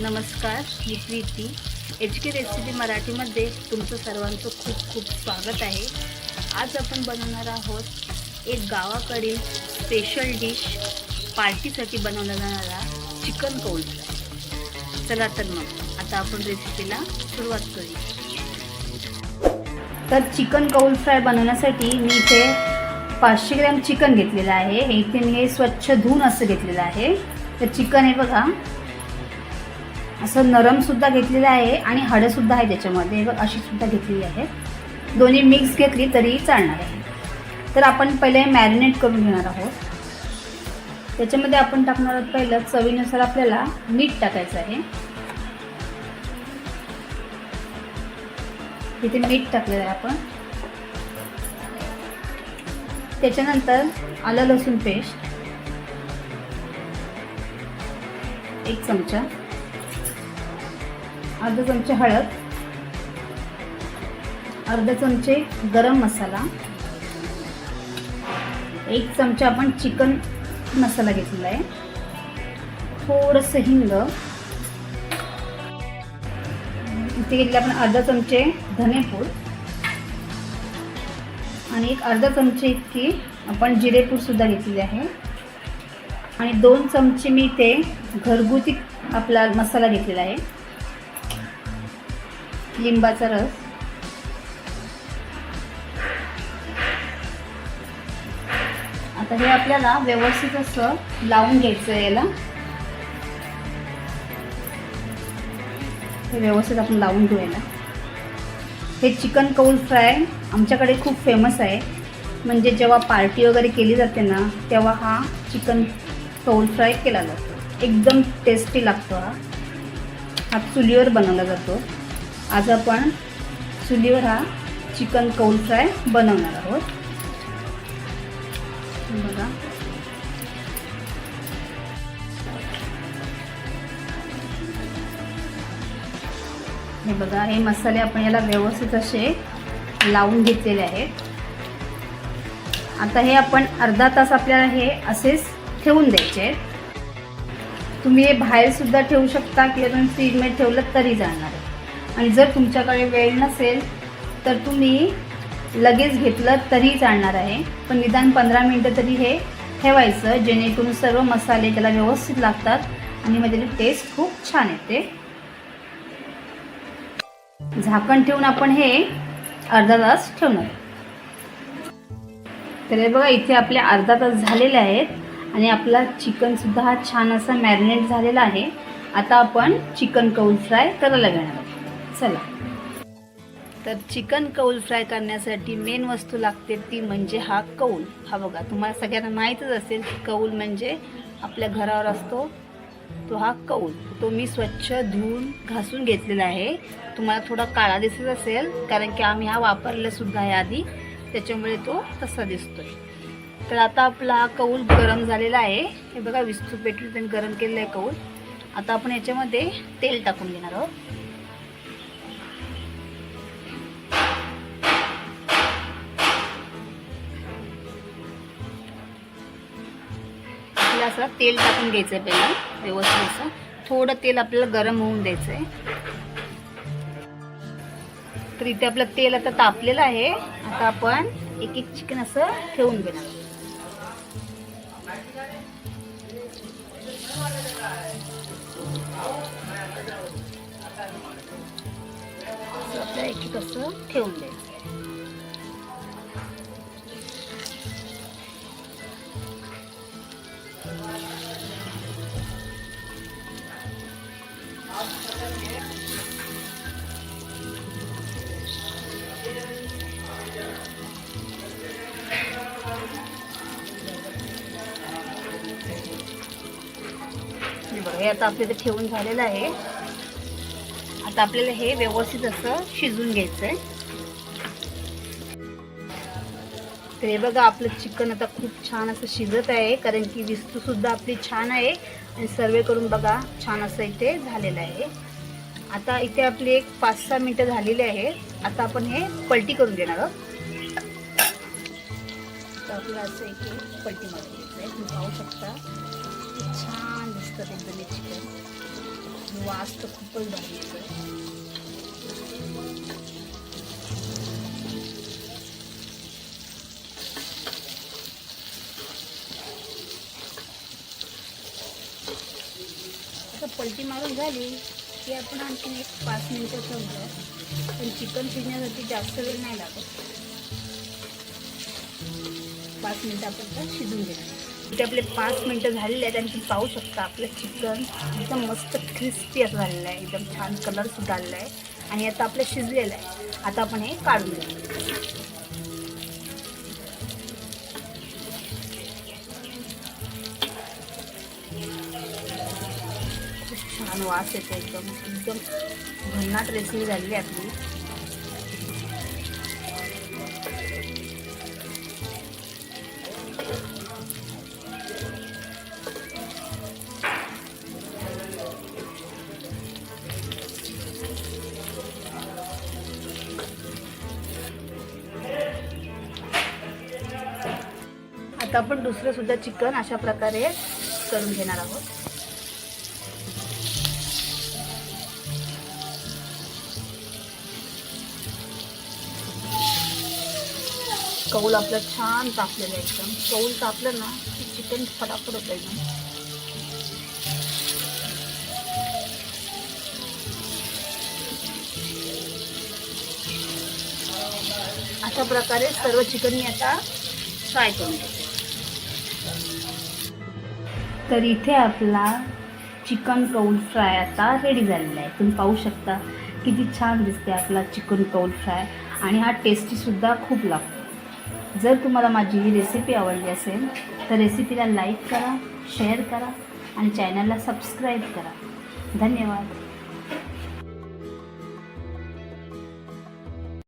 नमस्कार मी Preeti. H K recipe मराठीमध्ये तुमचं सर्वांचं खूप खूप स्वागत आहे. आज आपण बनवणार आहोत एक गावाकडील स्पेशल डिश पार्टीसाठी बनवला जाणारा चिकन कौल. चला तर मग आता आपण रेसिपीला सुरुवात करूया. तर चिकन कौल फ्राय बनवण्यासाठी मी इथे पाचशे ग्रॅम चिकन घेतलेलं आहे. हे इथे मी हे स्वच्छ धुवून असं घेतलेलं आहे. तर चिकन हे बघा असं नरम सुद्धा घेतलेलं आहे आणि हाडं सुद्धा आहे त्याच्यामध्ये. बघ अशी सुद्धा घेतलेली आहे. दोन्ही मिक्स घेतली तरीही चालणार आहे. तर आपण पहिले मॅरिनेट करून घेणार आहोत. त्याच्यामध्ये आपण टाकणार आहोत पहिलं चवीनुसार आपल्याला मीठ टाकायचं आहे. इथे मीठ टाकलेलं आहे आपण. त्याच्यानंतर आलं लसूण पेस्ट. एक चमचा. अर्धा चमचे हळद अर्धा चमचे गरम मसाला एक चमचा आपण चिकन मसाला घेतलेला आहे. थोडंसं हिंग. इथे घेतले आपण अर्धा चमचे धनेपूड आणि एक अर्धा चमचे इतकी आपण जिरेपूडसुद्धा घेतलेली आहे. आणि दोन चमचे मी ते घरगुती आपला मसाला घेतलेला आहे. लिंबाचा रस. आता हे आपल्याला व्यवस्थित असं लावून घ्यायचं आहे याला. हे व्यवस्थित आपण लावून घेऊयाला हे चिकन कौल फ्राय आमच्याकडे खूप फेमस आहे. म्हणजे जेव्हा पार्टी वगैरे केली जाते ना तेव्हा हा चिकन कौल फ्राय केला जातो. एकदम टेस्टी लागतो हा. हा चुलीवर बनवला जातो. आज आपण चुलीवर हा चिकन कौल फ्राय बनवणार आहोत. बघा. हे बघा हे मसाले आपण याला व्यवस्थित असे लावून घेतलेले आहेत. आता हे आपण अर्धा तास आपल्याला हे असेच ठेवून द्यायचे आहेत. तुम्ही हे बाहेर सुद्धा ठेवू शकता किंवा तुम्ही फ्रीजमध्ये ठेवलं तरी जाणार आहे. आणि जर तुमच्याकडे वेळ नसेल तर तुम्ही लगेच घेतलं तरी चालणार आहे. पण निदान पंधरा मिनटं तरी हे ठेवायचं जेणेकरून सर्व मसाले त्याला व्यवस्थित लागतात आणि मग त्याची टेस्ट खूप छान येते. झाकण ठेवून आपण हे अर्धा तास ठेवणार. तर हे बघा इथे आपले अर्धा तास झालेले आहेत आणि आपला चिकनसुद्धा हा छान असा मॅरिनेट झालेला आहे. आता आपण चिकन कौल फ्राय करायला घेणार. आहोत चला. तर चिकन कौल फ्राय करण्यासाठी मेन वस्तू लागते ती म्हणजे हा कौल. हा बघा तुम्हाला सगळ्यांना माहीतच असेल की कौल म्हणजे आपल्या घरावर असतो तो हा कौल. तो मी स्वच्छ धुवून घासून घेतलेला आहे. तुम्हाला थोडा काळा दिसत असेल कारण की आम्ही हा वापरला सुद्धा आहे आधी. त्याच्यामुळे तो तसा दिसतोय. तर आता आपला हा कौल गरम झालेला आहे. हे बघा विस्तू पेटून त्यांनी गरम केलेला आहे कौल. आता आपण याच्यामध्ये तेल टाकून घेणार आहोत. आपल्याला असं तेल टाकून घ्यायचं आहे पहिला व्यवस्थित असं. थोडं तेल आपल्याला गरम होऊन द्यायचं आहे तर इथे आपलं तेल आता तापलेलं आहे. आता आपण एक एक चिकन असं ठेवून घेणार. एक एक असं ठेवून द्यायचं. बघा हे आता आपल्या इथे ठेवून झालेलं आहे. आता आपल्याला हे व्यवस्थित असं शिजून घ्यायचं आहे तर हे बघा आपलं चिकन आता खूप छान असं शिजत आहे कारण की विस्तूसुद्धा आपली छान आहे. आणि सर्वे करून बघा छान असं इथे झालेलं आहे. आता इथे आपली एक पाच सहा मिनटं झालेली आहे. आता आपण हे पलटी करून घेणार आहोत. तर आपलं असं इथे पलटी मारून घ्यायचं आहे तुम्ही पाहू शकता. छान दिसतं एकदम हे चिकन वास तर खूपच भारी येतो पलटी मारून झाली की आपण आणखी एक पाच मिनटं ठेवलं पण चिकन शिजण्यासाठी जास्त वेळ नाही लागत. पाच मिनटं आपण शिजून घेणार. इथे आपले पाच मिनटं झालेले आहेत आणि तुम्ही पाहू शकता आपलं चिकन एकदम मस्त क्रिस्पी असं झालेलं आहे. एकदम छान कलरसुद्धा आलेला आहे. आणि आता आपलं शिजलेलं आहे. आता आपण हे काढून घेऊ. खूप छान वास येतो एकदम. एकदम भन्नाट रेसिपी झालेली आहे आपली. आता आपण दुसरं सुद्धा चिकन अशा प्रकारे करून घेणार आहोत. कौल आपलं छान तापलेलं आहे एकदम. कौल तापलं ना की चिकन फटाफट होतं एकदम अशा प्रकारे सर्व चिकन मी आता फ्राय करून घेते. तर इथे आपला चिकन कौल फ्राय आता रेडी झालेला आहे. तुम्ही पाहू शकता किती छान दिसते आपला चिकन कौल फ्राय आणि हा टेस्टीसुद्धा खूप लागतो. जर तुम्हाला माझी ही रेसिपी आवडली असेल तर रेसिपीला लाईक करा शेअर करा आणि चॅनलला सबस्क्राईब करा. धन्यवाद.